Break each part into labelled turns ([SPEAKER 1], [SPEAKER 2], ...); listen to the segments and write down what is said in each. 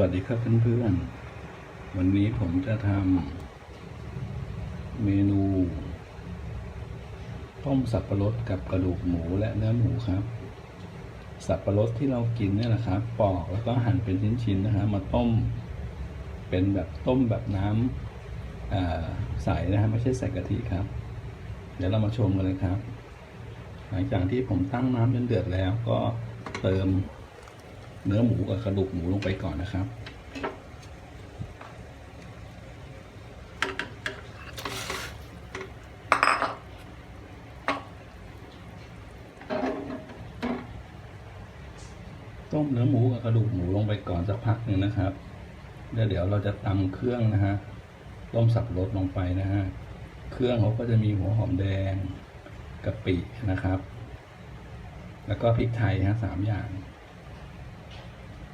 [SPEAKER 1] วัสดีครับเพื่อนๆ วันนี้ผมจะทำเมนู ต้มสับปะรดกับกระดูกหมูและเนื้อหมูครับ สับปะรดที่เรากินเนี่ยแหละครับปอกแล้วก็หั่นเป็นชิ้นๆนะฮะมาต้ม เป็นแบบต้มแบบน้ำใสนะฮะไม่ใช่ใส่กะทิครับ เดี๋ยวเรามาชมกันเลยครับ หลังจากที่ผมตั้งน้ำจนเดือดแล้วก็เติม เนื้อหมูกับกระดูกหมูลงไปก่อนนะครับ ต้มเนื้อหมูกับกระดูกหมูลงไปก่อนสักพักหนึ่งนะครับแล้วเดี๋ยวเราจะตำเครื่องนะฮะต้มสับรดลงไปนะฮะเครื่องเขาก็จะมีหัวหอมแดงกะปินะครับ แล้วก็พริกไทยฮะสามอย่าง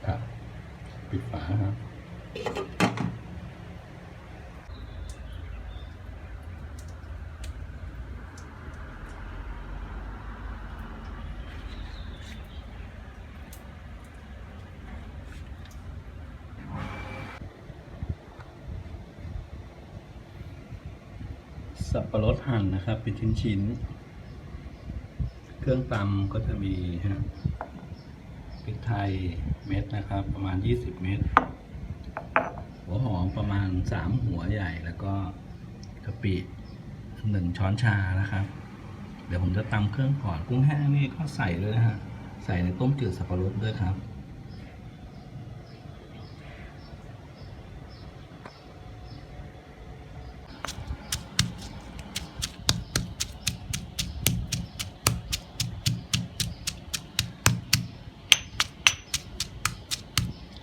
[SPEAKER 1] ครับปิดฝาครับสับปะรดหั่นนะครับ เป็นชิ้นๆเครื่องตำก็จะมีฮะพริกไทย เม็ดนะครับ ประมาณ 20 เม็ดหัวหอมประมาณ 3 หัวใหญ่แล้วก็กะปิ1ช้อนชานะครับ เดี๋ยวผมจะตำเครื่องก่อนกุ้งแห้งนี่ก็ใส่ด้วยนะฮะใส่ในต้มจืดสับปะรดด้วยครับ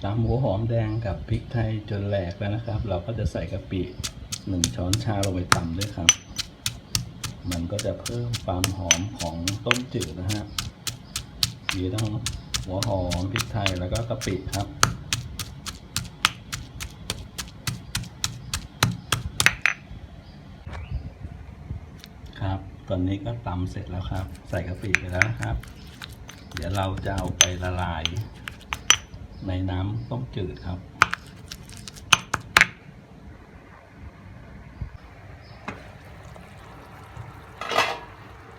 [SPEAKER 1] ตาหัวหอมแดงกับพริกไทยจนแหลกแล้วนะครับ เราก็จะใส่กะปิหนึ่งช้อนชาลงไปตำด้วยครับ มันก็จะเพิ่มความหอมของต้มจืดนะฮะมีทั้งหัวหอมพริกไทยแล้วก็กะปิครับครับ ตอนนี้ก็ตำเสร็จแล้วครับ ใส่กะปิไปแล้วนะครับ เดี๋ยวเราจะเอาไปละลาย ในน้ำต้มจืดครับ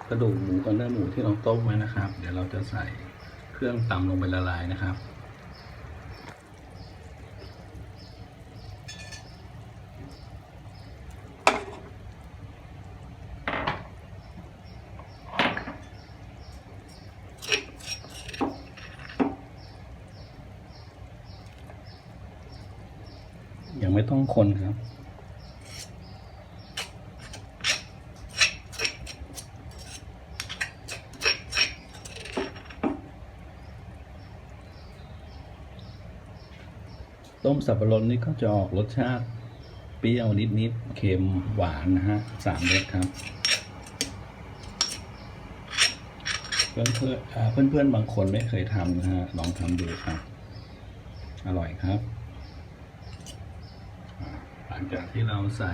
[SPEAKER 1] กระดูกหมูกับเนื้อหมูที่เราต้มไว้นะครับ เดี๋ยวเราจะใส่เครื่องตำลงไปละลายนะครับ ไม่ต้องคนครับ ต้มสับปะรดนี่ก็จะออกรสชาติ เปรี้ยวนิดๆเค็มหวานนะฮะสามรสครับเพื่อนเพื่อนเพื่อนเพื่อนบางคนไม่เคยทำนะฮะ ลองทำดูครับ อร่อยครับ ลังจากที่เราใส่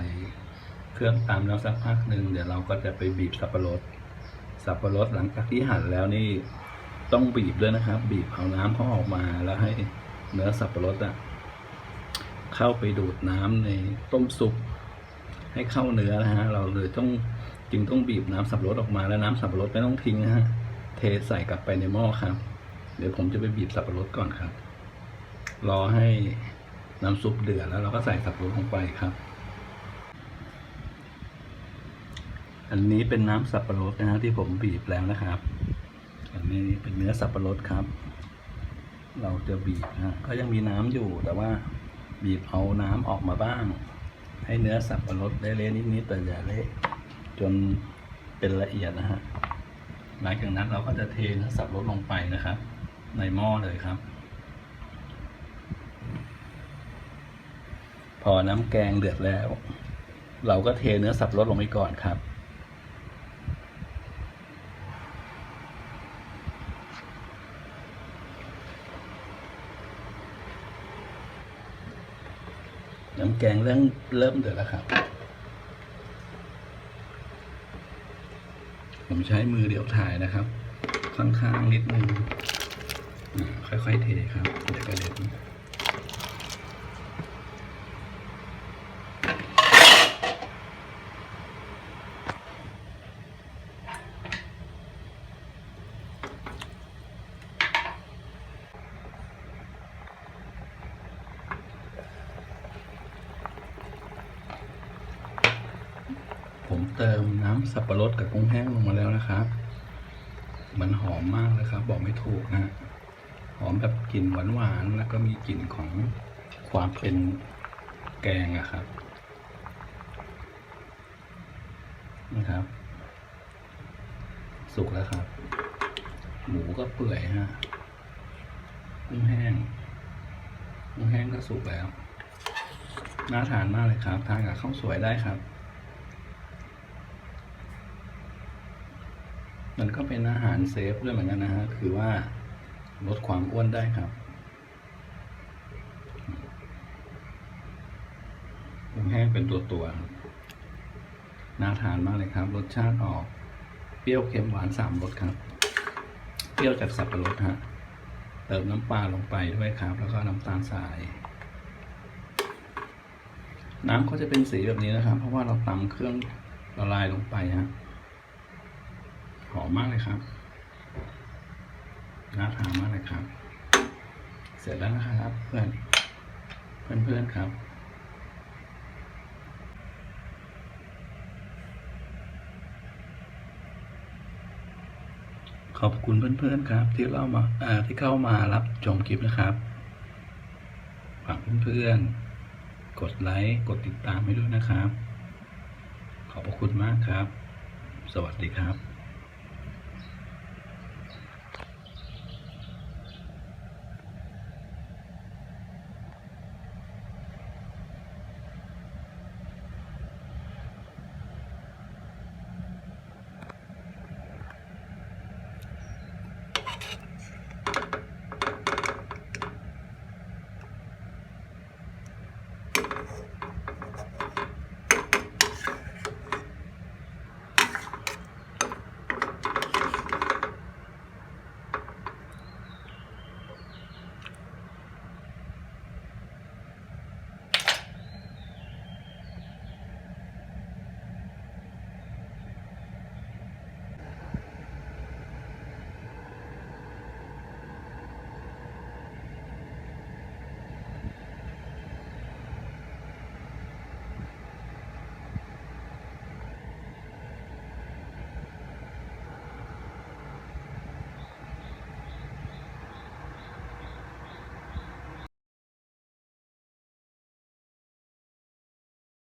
[SPEAKER 1] เครื่องตำแล้วสักพักหนึ่งเดี๋ยวเราก็จะไปบีบสับปะรด สับปะรดหลังจากที่หั่นแล้วนี่ต้องบีบด้วยนะครับ บีบเอาน้ำเขาออกมาแล้วให้เนื้อสับปะรดอะเข้าไปดูดน้ำในต้มซุปให้เข้าเนื้อนะฮะเราเลยต้องจึงต้องบีบน้ำสับปะรดออกมาแล้วน้ำสับปะรดไม่ต้องทิ้งนะฮะเทใส่กลับไปในหม้อครับ เดี๋ยวผมจะไปบีบสับปะรดก่อนครับ รอให้ น้ำซุปเดือดแล้วเราก็ใส่สับปะรดลงไปครับ อันนี้เป็นน้ำสับปะรดนะที่ผมบีบแล้วนะครับ อันนี้เป็นเนื้อสับปะรดครับ เราจะบีบนะฮะก็ยังมีน้ำอยู่แต่ว่าบีบเอาน้ำออกมาบ้าง ให้เนื้อสับปะรดได้เละนิดๆแต่อย่าเละจนเป็นละเอียดนะฮะหลังจากนั้นเราก็จะเทเนื้อสับปะรดลงไปนะครับ ในหม้อเลยครับ พอน้ำแกงเดือดแล้ว เราก็เทเนื้อสับรดลงไปก่อนครับ น้ำแกงเริ่มเริ่มเดือดแล้วครับ ผมใช้มือเดี่ยวถ่ายนะครับค่อนข้างนิดนึง ค่อยๆเทครับเดี๋ยวกระเด็น เติมน้ำสับปะรดกับกุ้งแห้งลงมาแล้วนะครับ มันหอมมากเลยครับ บอกไม่ถูกนะ หอมแบบกลิ่นหวานๆแล้วก็มีกลิ่นของความเป็นแกงอะครับนะครับ สุกแล้วครับ หมูก็เปื่อยฮะกุ้งแห้งกุ้งแห้งก็สุกแล้วน่าทานมากเลยครับ ทานกับข้าวสวยได้ครับ มันก็เป็นอาหารเซฟด้วยเหมือนกันนะฮะ คือว่าลดความอ้วนได้ครับกุ้งแห้งเป็นตัวตัวน่าทานมากเลยครับ รสชาติออก เปรี้ยวเค็มหวานสามรสครับ เปรี้ยวจากสับปะรดฮะ เติมน้ำปลาลงไปด้วยครับ แล้วก็น้ำตาลทราย น้ำก็จะเป็นสีแบบนี้นะครับ เพราะว่าเราตำเครื่องละลายลงไปฮะ อมมากเลยครับน่าทานมากเลยครับ เสร็จแล้วนะครับ เพื่อนเพื่อนเพื่อนๆครับขอบคุณเพื่อนๆครับ ที่เล่ามาาที่เข้ามารับชมคลิปนะครับฝากเพื่อนๆกดไลค์กดติดตามให้ด้วยนะครับ ขอบพระคุณมากครับ สวัสดีครับ